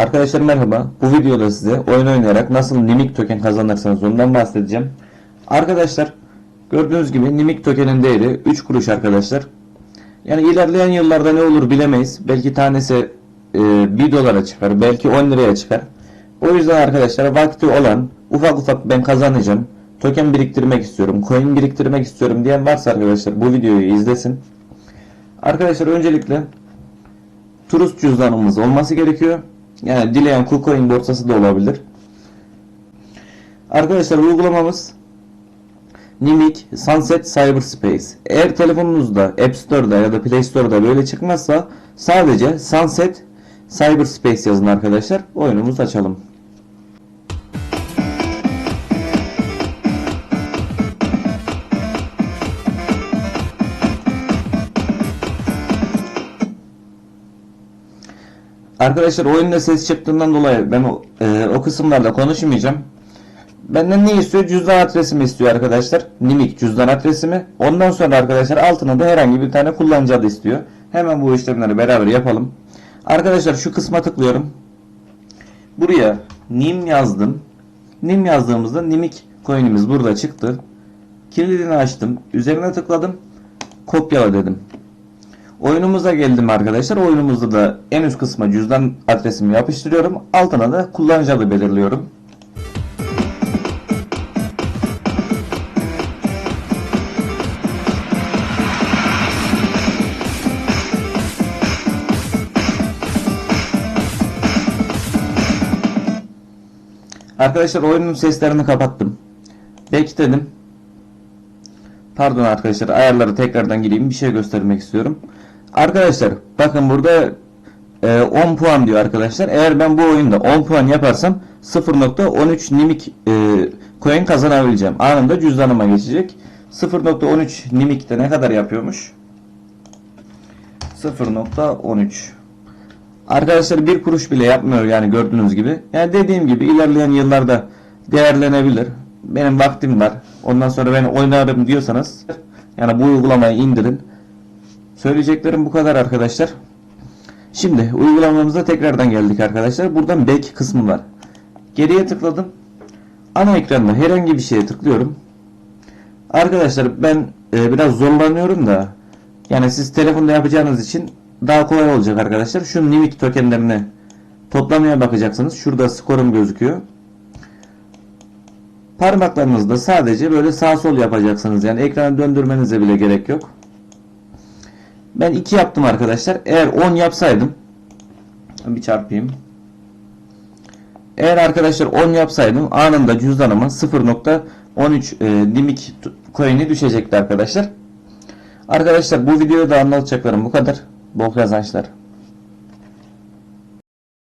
Arkadaşlar merhaba. Bu videoda size oyun oynayarak nasıl Nimik token kazanırsınız ondan bahsedeceğim. Arkadaşlar gördüğünüz gibi Nimik tokenin değeri 3 kuruş arkadaşlar. Yani ilerleyen yıllarda ne olur bilemeyiz. Belki tanesi e, 1 dolara çıkar. Belki 10 liraya çıkar. O yüzden arkadaşlar vakti olan ufak ufak ben kazanacağım. Token biriktirmek istiyorum. Coin biriktirmek istiyorum diyen varsa arkadaşlar bu videoyu izlesin. Arkadaşlar öncelikle Trust cüzdanımız olması gerekiyor. Yani dileyen KuCoin borsası da olabilir. Arkadaşlar uygulamamız Nimik Sunset Cyberspace. Eğer telefonunuzda App Store'da ya da Play Store'da böyle çıkmazsa sadece Sunset Cyberspace yazın arkadaşlar. Oyunumuzu açalım. Arkadaşlar oyunda ses çıktığından dolayı ben o, e, o kısımlarda konuşmayacağım. Benden ne istiyor? Cüzdan adresimi istiyor arkadaşlar. Nimik cüzdan adresimi. Ondan sonra arkadaşlar altına da herhangi bir tane kullanıcı adı istiyor. Hemen bu işlemleri beraber yapalım. Arkadaşlar şu kısma tıklıyorum. Buraya nim yazdım. Nim yazdığımızda nimik coin'imiz burada çıktı. Kilidini açtım. Üzerine tıkladım. Kopyala dedim. Oyunumuza geldim arkadaşlar. Oyunumuzda da en üst kısma cüzdan adresimi yapıştırıyorum. Altına da kullanıcı adı belirliyorum. Arkadaşlar oyunun seslerini kapattım. Bekledim. Pardon arkadaşlar ayarları tekrardan gireyim. Bir şey göstermek istiyorum. Arkadaşlar bakın burada e, 10 puan diyor arkadaşlar. Eğer ben bu oyunda 10 puan yaparsam 0.13 nimik e, coin kazanabileceğim. Anında cüzdanıma geçecek. 0.13 nimik de ne kadar yapıyormuş? 0.13 Arkadaşlar bir kuruş bile yapmıyor yani gördüğünüz gibi. Yani dediğim gibi ilerleyen yıllarda değerlenebilir. Benim vaktim var. Ondan sonra ben oynarım diyorsanız yani bu uygulamayı indirin. Söyleyeceklerim bu kadar arkadaşlar. Şimdi uygulamamıza tekrardan geldik arkadaşlar. Buradan back kısmı var. Geriye tıkladım. Ana ekranda herhangi bir şeye tıklıyorum. Arkadaşlar ben e, biraz zorlanıyorum da yani siz telefonda yapacağınız için daha kolay olacak arkadaşlar. Şu Nimik tokenlerini toplamaya bakacaksınız. Şurada skorum gözüküyor. Parmaklarınızda sadece böyle sağ sol yapacaksınız. Yani ekranı döndürmenize bile gerek yok. Ben 2 yaptım arkadaşlar. Eğer 10 yapsaydım bir çarpayım. Eğer arkadaşlar 10 yapsaydım anında cüzdanıma 0.13 e, Nimik coin'i düşecekti arkadaşlar. Arkadaşlar bu videoda anlatacaklarım bu kadar. Bol kazançlar.